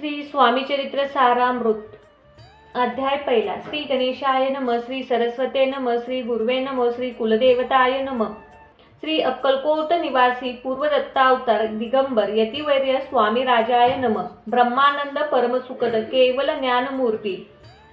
श्री स्वामीचरित्र सारामृत. अध्याय पहिला. श्री गणेशाय नम श्री सरस्वते नम श्री गुरुवे नम श्री कुलदेवताय नम. श्री अक्कलकोट निवासी पूर्वदत्तावतार दिगंबर यतिवर्य स्वामी राजाय नम. ब्रह्मानंद परमसुखद केवल ज्ञानमूर्ती.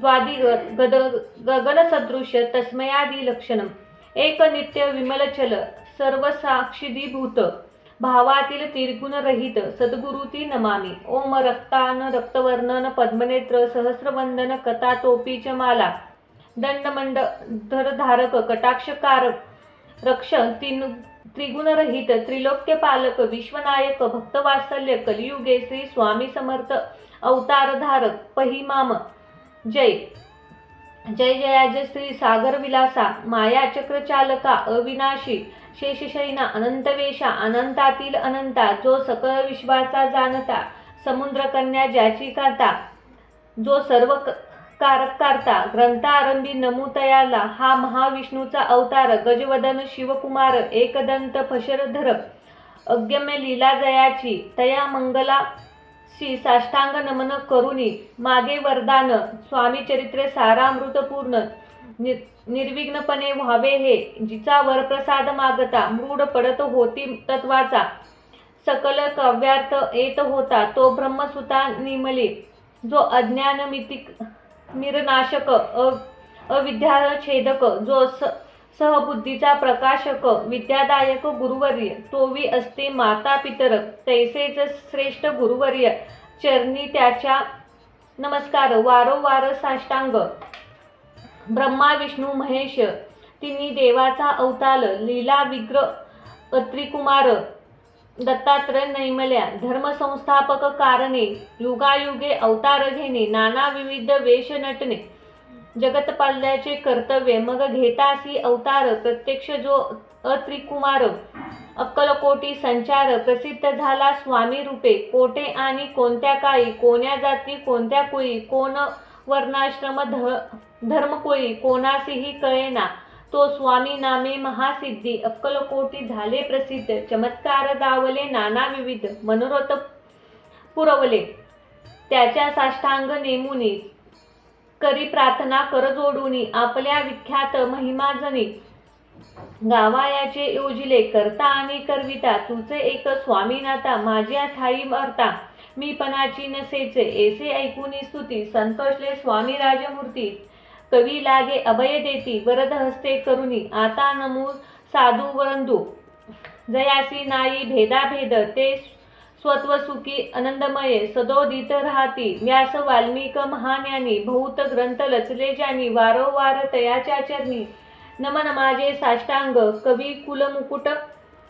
द्वादी गद गगनसदृश तस्मयादी लक्षणम एक नित्य विमलचल सर्वसाक्षिदीभूत भावातील तिरगुण रहित सद्गुरुती नमामी. ओम रक्तान रक्तवर्णन पद्मनेत्र सहस्रवंदन कथा टोपीच माला. दंडमंड धरधारक कटाक्षकारक रक्षण तीन त्रिगुणरहित त्रिलोक्य पालक विश्वनायक भक्तवात्सल्य कलियुगे श्री स्वामी समर्थ अवतारधारक पहिमाम. जय. जय जयाजय श्री सागर विलासा माया चक्रचालका अविनाशी शेषशैना अनंतवेशा अनंतातील अनंता जो सकळ विश्वाचा जाणता समुद्र कन्या ज्याची काता जो सर्व कारक करता ग्रंथारंभी नमुतयाला हा महाविष्णूचा अवतार गजवदन शिवकुमार एकदंत फशरधर अज्ञम्य लीला जयाची तया मंगला श्री साष्टांग नमन करुणी मागे वरदान. स्वामी चरित्रे सारामृतपूर्ण. नि निर्विघ्नपणे व्हावे हे. जिचा वरप्रसाद मागता मृढ पडत होती तत्वाचा. सकल काव्यार्थ येत होता तो ब्रह्मसुता निमले. जो अज्ञान मितिक निरनाशक अ अविद्याछेदक जो स सहबुद्धीचा प्रकाशक विद्यादायक गुरुवर्य तोवी असते माता पितर तैसेच श्रेष्ठ गुरुवर्य. चरणी त्याच्या नमस्कार वारंवार साष्टांग. ब्रह्मा विष्णू महेश तिन्ही देवाचा अवताल लीला विग्र अत्रिकुमार दत्तात्रय नैमल्या धर्मसंस्थापक कारणे युगायुगे अवतार घेणे नाना विविध वेश नटणे जगतपाल्याचे कर्तव्य मग घेतासी अवतार प्रत्यक्ष जो अत्रिकुमार अक्कलकोटी संचार प्रसिद्ध झाला स्वामी रूपे. कोठे आणि कोणत्या काळी कोण्या जाती कोणत्या कुळी कोण वर्णाश्रम ध धर्मकुळी कोणासीही कळेना. तो स्वामी नामे महासिद्धी अक्कलकोटी झाले प्रसिद्ध. चमत्कार दावले नाना विविध मनोरथ पुरवले. त्याच्या साष्टांग नेमुनी करी प्रार्थना कर जोडूनी आपल्या विख्यात महिमाजनी गावायाचे योजिले करता आणि करविता तुझे एक स्वामीनाथा माझ्या ठाई मरता मी पणाची नसेचे एसे ऐकूनी स्तुती संतोषले स्वामी राजमूर्ती. कवी लागे अभय देती वरद हस्ते करुणी आता नमू साधू वरंदू जयासी नाई भेदाभेद ते स्वत्व सुखी आनंदमय सदोदित राहती. व्यास वाल्मिक महान्यानी भौत ग्रंथ लचले ज्यांनी वारंवार तयाच्या चरणी. नमन माझे साष्टांग कवी कुलमुकुट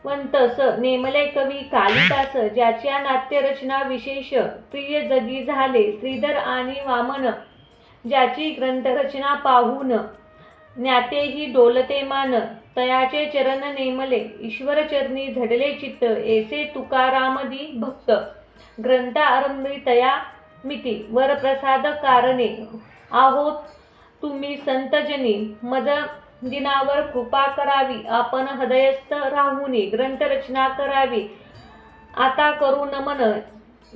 वंतस स नेमले कवी कालिदास ज्याच्या नाट्यरचना विशेष प्रिय जगी झाले श्रीधर आणि वामन ज्याची ग्रंथरचना पाहून ज्ञातेही डोलते मान. तयाचे चरण नेमले. ईश्वर चरणी झडले चित्त. एसे तुकारामदी भक्त. ग्रंथारंभी तया मिती. वरप्रसाद कारणे. आहोत तुम्ही संतजनी. मज दिनावर कृपा करावी. आपण हृदयस्थ राहुनी. ग्रंथरचना करावी. आता करू नमन.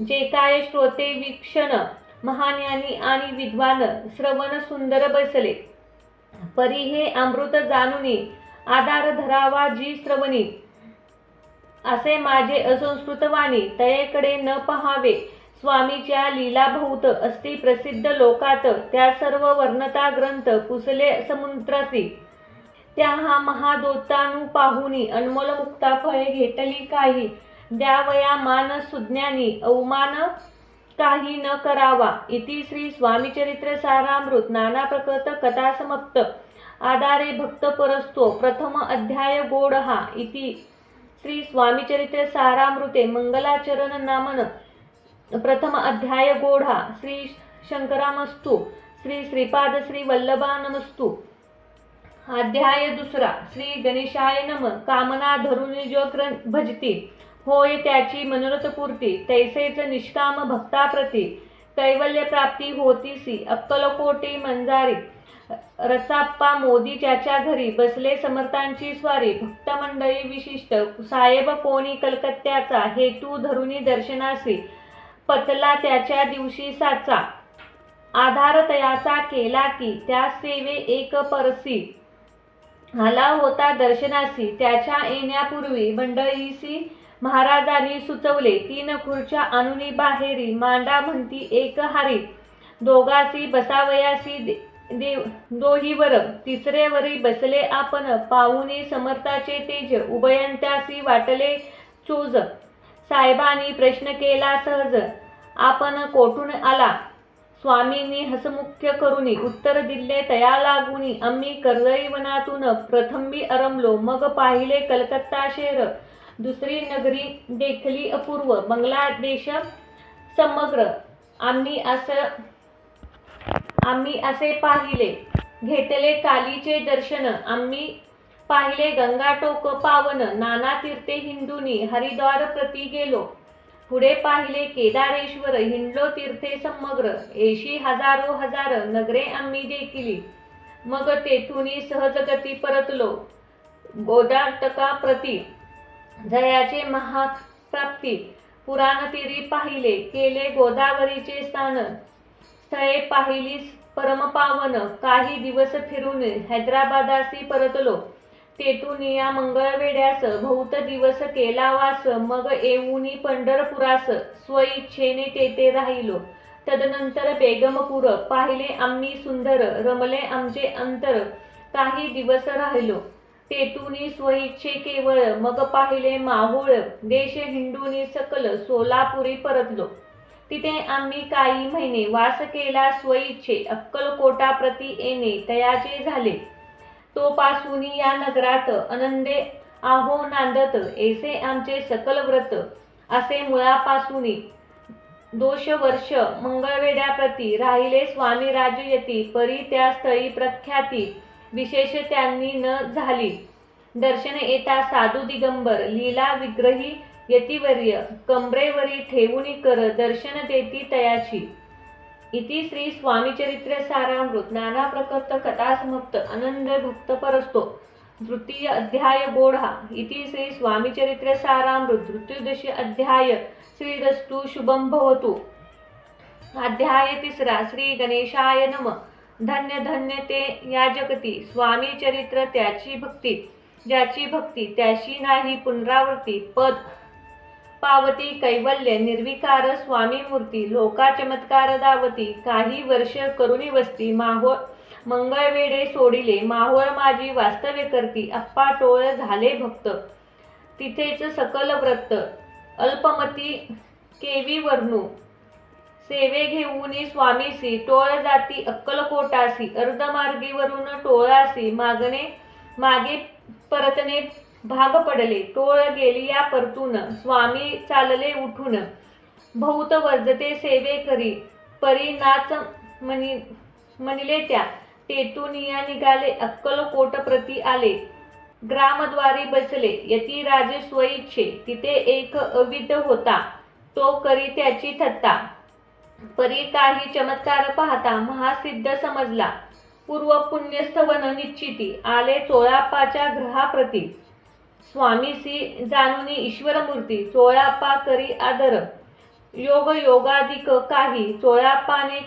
जे काय श्रोते वीक्षण महाज्ञानी आणि विद्वान श्रवण सुंदर बसले. परी हे अमृत जाणूनी. आधार धरावा जी श्रवणी. असे माझे असंस्कृतवाणी तयेकडे न पहावे. स्वामीच्या लीलाभोवत बहुत असती प्रसिद्ध लोकात त्या सर्व वर्णता ग्रंथ पुसले समुद्रासी. त्या हा महादोतानु पाहुनी अनमोल मुक्ता फळे घेतली काही. द्यावया मान सुज्ञानी अवमान काही न करावा. इति श्री स्वामीचरित्र सारामृत नाना प्रकृत कथा समाप्त. आधारे भक्त परस्तो प्रथम अध्याय गोड हा इति श्री स्वामीचरित्र सारामृते मंगलाचरण नामन प्रथम अध्याय गोढा श्री शंकरामस्तु श्री श्रीपाद श्री वल्लभानमस्तु। अध्याय दुसरा श्री गणेशाय नम कामना धरून जो ग्रं भजती होय त्याची मनोरथपूर्ती तैसेच निष्काम भक्ताप्रती कैवल्य प्राप्ती होतीसी अक्कलकोटी मंजारी। रसाप्पा मोदी ज्याच्या घरी बसले समर्थांची स्वारी भक्त मंडळी विशिष्ट साहेब कोणी कलकत्त्याचा हेतू धरुणी दर्शनासी पतला त्याच्या दिवशी साचा. आधार तयाचा केला की त्या सेवे एक परसी. आला होता दर्शनासी त्याच्या येण्यापूर्वी मंडळीसी महाराजांनी सुचवले तीन खुर्च्या अनुनी बाहेरी मांडा म्हणती एक हारी. दोघासी बसावयासी देव दोहीवर तिसऱ्यावरी बसले आपण. पाहुणे समर्थाचे तेज. उभयंत्यासी वाटले चूज. साहेबांनी प्रश्न केला सहज. आपण कोठून आला? स्वामींनी हसमुख्य करुनी. उत्तर दिले तया लागुनी. आम्ही कर्दळीवनातून प्रथमबी अरमलो मग पाहिले कलकत्ता शहर. दुसरी नगरी देखली अपूर्व. बांगलादेश समग्र. आम्ही असं आम्ही असे पाहिले. घेतले कालीचे दर्शन. आम्ही पाहिले गंगाटोक पावन. नाना तीर्थे हिंदूनी हरिद्वार प्रती गेलो. पुढे पाहिले केदारेश्वर हिंडलो तीर्थे समग्र. एशी हजारो हजार नगरे आम्ही देखिली. मग तेथून सहजगती परतलो. गोदाटका प्रती. जयाचे महाप्राप्ती. पुराणतीरी पाहिले. केले गोदावरीचे स्थान. स्थळे पाहिली परमपावन काही दिवस फिरून हैदराबादासी परतलो. तेथून या मंगळवेड्यास बहुत दिवस केला वास मग येऊनी पंढरपुरास स्वइच्छेने तेथे राहिलो. तदनंतर बेगमपूर पाहिले आम्ही सुंदर रमले आमचे अंतर काही दिवस राहिलो. तेथूनी स्वइच्छे केवळ मग पाहिले माहोळ देश हिंडूनी सकल सोलापुरी परतलो. तिथे आम्ही काही महिने वास केला स्वइच्छे अक्कलकोटा प्रती येणे तयाचे झाले. तोपासून या नगरात आनंदे आहो नांदत ऐसे आमचे सकल व्रत असे मुळापासून दोष वर्ष मंगळवेड्याप्रती राहिले स्वामी राजयती परी त्या स्थळी प्रख्याती विशेष त्यांनी न झाली. दर्शन येता साधू दिगंबर लीला विग्रही यतिवर्य कमरेवरी ठेवून कर दर्शन देती तयाची. इति श्री स्वामीचरित्र सारामृत. नाना प्रकर्त कथा समाप्त आनंद भक्त परस्तो. तृतीय अध्याय गोढा इति श्री स्वामीचरित्र सारामृत. तृतीयदशी अध्याय. श्रीरस्तु शुभम भवतु. अध्याय तिसरा. श्री गणेशाय नम. धन्य धन्य ते या जगती स्वामी चरित्र त्याची भक्ती. ज्याची भक्ती त्याशी नाही पुनरावृत्ती. पद पावती कैवल्य निर्विकार स्वामी मूर्ती लोका चमत्कार दावती काही वर्ष करुणी वस्ती माहोळ मंगळवेडे सोडिले माहोळ माझी वास्तव्य करती अप्पा टोळ झाले भक्त तिथेच सकल व्रत अल्पमती केवी वर्णू सेवे घेऊनी स्वामीसी टोळ जाती अक्कलकोटासी अर्धमार्गीवरून टोळासी मागणे मागे परतणे भाग पडले. टोळ गेली या परतून. स्वामी चालले उठून. भौत वर्जते सेवे करी. परी नाच मनी म्हणले त्या. तेथून या निघाले. अक्कलकोट प्रती आले. ग्रामद्वारी बसले. यती राजे स्वइच्छे. तिथे एक अविद होता. तो करी त्याची थत्ता. परी काही चमत्कार पाहता महासिद्ध समजला. पूर्व पुण्यस्थवन निश्चिती. आले चोळापाच्या ग्रहाप्रती. स्वामीसी जाणुनी ईश्वरमूर्ती चोळापा करी आदर. योग योगाधिक काही चोळापाने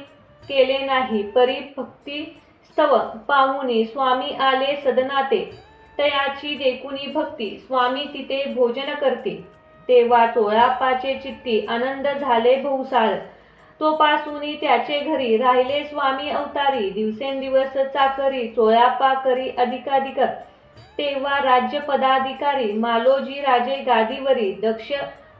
केले नाही परी भक्ती स्तव पाहुनी स्वामी आले सदनाते. तयाची देखुनी भक्ती स्वामी तिथे भोजन करते. तेव्हा चोळापाचे चित्ती आनंद झाले भौसाळ. तो पासूनी त्याचे घरी राहिले स्वामी अवतारी. दिवसेंदिवस चाकरी चोळापा करी अधिकाधिक. तेव्हा राज्य पदाधिकारी मालोजी राजे गादीवरी दक्ष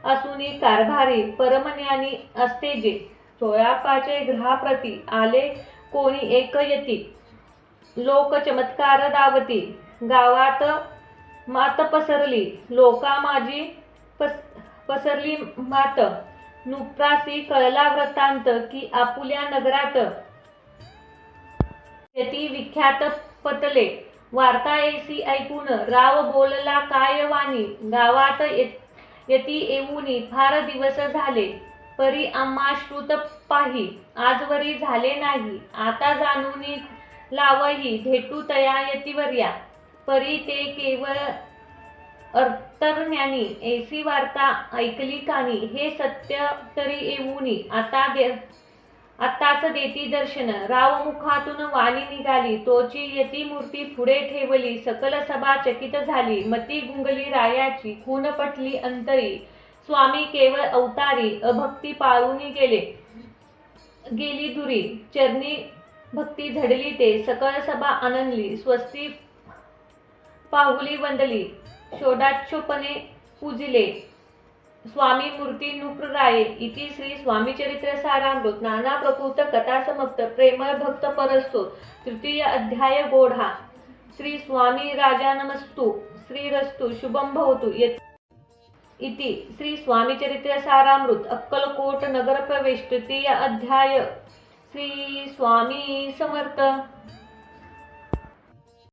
असुनी कारभारी परमज्ञानी असते जे सोयापाचे ग्रहाप्रती आले कोणी एक यती लोक चमत्कार दावती. गावात मात पसरली. लोका माझी पस पसरली मात. नुप्रासी कळला वृत्तांत की आपुल्या नगरात यती विख्यात पतले. वार्ता ऐसी ऐकून राव बोलला काय वाणी? गावात येती येऊनी फार दिवस झाले परी आम्हा श्रुत पाही आजवरी झाले नाही. आता जाणूनी लावही भेटू तया यतीवर्या. परी ते केवळ अर्थज्ञानी ऐसी वार्ता ऐकली कानी हे सत्य तरी येऊनी आता दे आताच देती दर्शन. राव मुखातून वाणी निघाली. तोची यती मूर्ती पुढे ठेवली. सकल सभा चकित झाली. मती गुंगली रायाची. खून पटली अंतरी. स्वामी केवळ अवतारी. अभक्ती पाळूनी गेले. गेली दुरी. चरणी भक्ती झडली ते. सकळ सभा आनंदली स्वस्ती पाहुली वंदली. शोडाच्छोपणे पूजिले. स्वामी मूर्ती नुप्रराये इति श्री स्वामी चरित्र सारामृत नाना प्रकृत कथा समक्त प्रेमळ भक्त परस्तो तृतीय अध्याय गोढा. श्री स्वामी राजा नमस्तु. श्री रस्तु. शुभम भवतु. यत् इति श्री स्वामी चरित्र सारामृत. अक्कलकोट नगर प्रवेश तृतीय अध्याय. श्री स्वामी समर्थ.